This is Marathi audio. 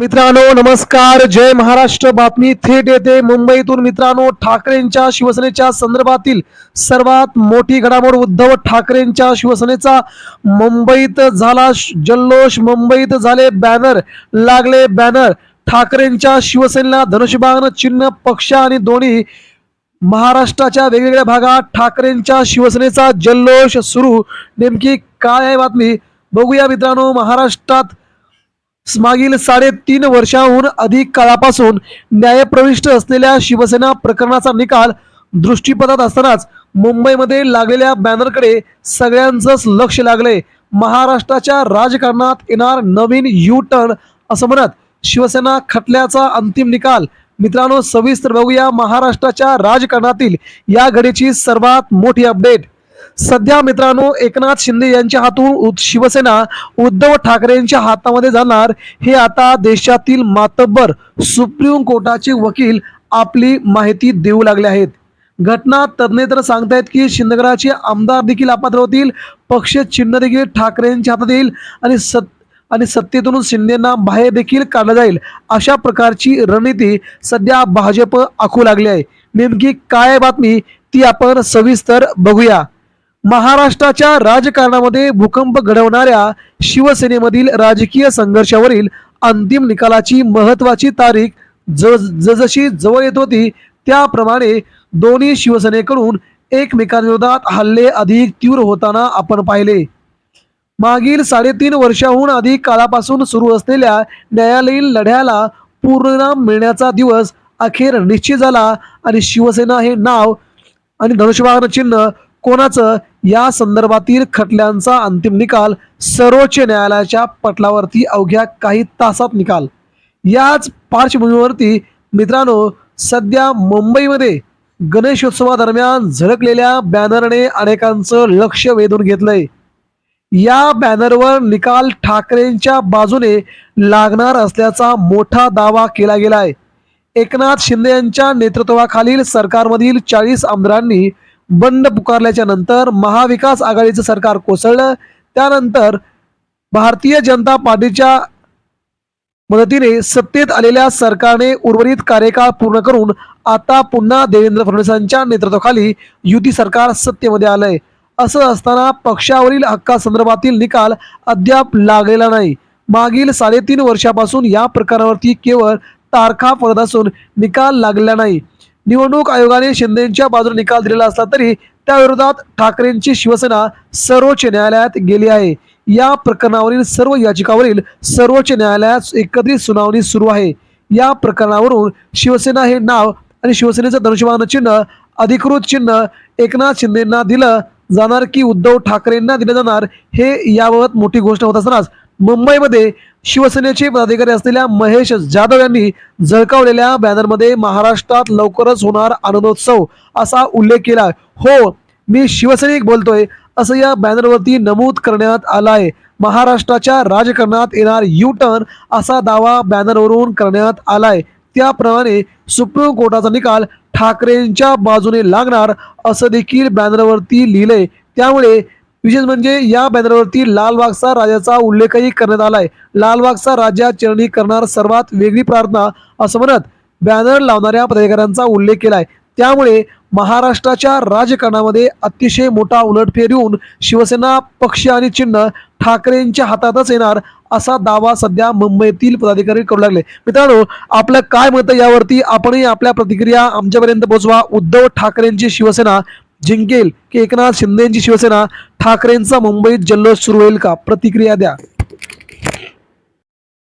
मित्रांनो नमस्कार. जय महाराष्ट्र. बातमी थेट येते. मुंबईतून मित्रांनो ठाकरेंच्या शिवसेनेच्या संदर्भातील सर्वात मोठी घडामोड उद्धव ठाकरेंच्या शिवसेनेचा. मुंबईत झाला श- जल्लोष. मुंबईत झाले बॅनर लागले बॅनर. ठाकरेंच्या शिवसेनेला धनुष्यबाण चिन्ह पक्ष आणि दोन्ही महाराष्ट्राच्या वेगवेगळ्या भागात ठाकरेंच्या शिवसेनेचा जल्लोष सुरू. नेमकी काय आहे बातमी? बघूया मित्रांनो महाराष्ट्रात मागील साडेतीन वर्षाहून अधिक काळापासून न्यायप्रविष्ट असलेल्या शिवसेना प्रकरणाचा निकाल दृष्टीपथात असतानाच मुंबईमध्ये लागलेल्या बॅनरकडे सगळ्यांचंच लक्ष लागले. महाराष्ट्राच्या राजकारणात येणार नवीन यू टर्न असं म्हणत शिवसेना खटल्याचा अंतिम निकाल. मित्रांनो सविस्तर बघूया महाराष्ट्राच्या राजकारणातील या घडीची सर्वात मोठी अपडेट सध्या मित्रांनो एकनाथ शिंदे यांच्या हातून शिवसेना उद्धव ठाकरेंच्या हातामध्ये जाणार. हे आता देशातील मातब्बर सुप्रीम कोर्टाचे वकील आपली माहिती देऊ लागले आहेत. घटना तज्ज्ञ तर सांगतायत की शिंदगडाचे आमदार देखील अपात्र होतील. पक्ष चिन्ह देखील ठाकरेंच्या हातात येईल आणि सत आणि सत्तेतून शिंदेना बाहेर देखील काढलं जाईल अशा प्रकारची रणनीती सध्या भाजप आखू लागली आहे. नेमकी काय बातमी ती आपण सविस्तर बघूया. महाराष्ट्राच्या राजकारणामध्ये भूकंप घडवणाऱ्या शिवसेनेमधील राजकीय संघर्षावरील अंतिम निकालाची महत्वाची तारीख ज जशी जवळ येत होती त्याप्रमाणे दोन्ही शिवसेनेकडून एकमेकांविरोधात हल्ले अधिक तीव्र होताना आपण पाहिले. मागील साडेतीन वर्षाहून अधिक काळापासून सुरू असलेल्या न्यायालयीन लढ्याला पूर्णविराम मिळण्याचा दिवस अखेर निश्चित झाला आणि शिवसेना हे नाव आणि धनुष्यबाण चिन्ह कोणाचं? या संदर्भातील खटल्यांचा अंतिम निकाल सर्वोच्च न्यायालयाच्या पटलावरती अवघ्या काही तासात निकाल. याच पार्श्वभूमीवरती मित्रांनो सध्या मुंबईमध्ये गणेशोत्सवादरम्यान झळकलेल्या बॅनरने अनेकांचं लक्ष वेधून घेतलंय. या बॅनरवर निकाल ठाकरेंच्या बाजूने लागणार असल्याचा मोठा दावा केला गेलाय. एकनाथ शिंदे यांच्या नेतृत्वाखालील सरकारमधील चाळीस आमदारांनी बंड पुकारल्याच्या नंतर महाविकास आघाडीचं सरकार कोसळलं. त्यानंतर भारतीय जनता पार्टीच्या मदतीने सत्तेत आलेल्या सरकारने उर्वरित कार्यकाळ पूर्ण करून आता पुन्हा देवेंद्र फडणवीसांच्या नेतृत्वाखाली युती सरकार सत्तेमध्ये आलंय. असं असताना पक्षावरील हक्कासंदर्भातील निकाल अद्याप लागलेला नाही. मागील साडेतीन वर्षापासून या प्रकारावरती केवळ तारखा पडत असून निकाल लागलेला नाही. निवडणूक आयोगाने शिंदेच्या बाजूने निकाल दिलेला असला तरी त्याविरोधात ठाकरेंची शिवसेना सर्वोच्च न्यायालयात गेली आहे. या प्रकरणावरील सर्व याचिकावरील सर्वोच्च न्यायालयात एकत्रित सुनावणी सुरू आहे. या प्रकरणावरून शिवसेना हे नाव आणि शिवसेनेचं धनुष्यबाण चिन्ह अधिकृत चिन्ह एकनाथ शिंदेना दिलं जाणार की उद्धव ठाकरेंना दिलं जाणार हे याबाबत मोठी गोष्ट होत असतानाच मुंबईमध्ये शिवसेनेचे पदाधिकारी असलेल्या महेश जाधव यांनी झळकावलेल्या बॅनरमध्ये महाराष्ट्रात लवकरच होणार आनंदोत्सव असा उल्लेख केला हो मी शिवसैनिक बोलतोय असं या बॅनरवरती नमूद करण्यात आलं आहे. महाराष्ट्राच्या राजकारणात येणार यू टर्न असा दावा बॅनरवरून करण्यात आलाय. त्याप्रमाणे सुप्रीम कोर्टाचा निकाल ठाकरेंच्या बाजूने लागणार असं देखील बॅनरवरती लिहिलंय. त्यामुळे विशेष म्हणजे या बॅनरवरती लालबागचा राजाचा उल्लेखही करण्यात आलाय. लालबागचा राजा चरणी करणार सर्वात वेगळी प्रार्थना असं म्हणत बॅनर लावणाऱ्या पदाधिकाऱ्यांचा उल्लेख केलाय. त्यामुळे महाराष्ट्राच्या राजकारणामध्ये अतिशय मोठा उलटफेर येऊन शिवसेना पक्ष आणि चिन्ह ठाकरेंच्या हातातच येणार असा दावा सध्या मुंबईतील पदाधिकारी करू लागले. मित्रांनो आपलं काय मत यावरती आपणही आपल्या प्रतिक्रिया आमच्यापर्यंत पोहोचवा. उद्धव ठाकरेंची शिवसेना जिंकेल की एकनाथ शिंदेची शिवसेना ठाकरेंचा मुंबईत जल्लोष सुरू होईल का? प्रतिक्रिया द्या.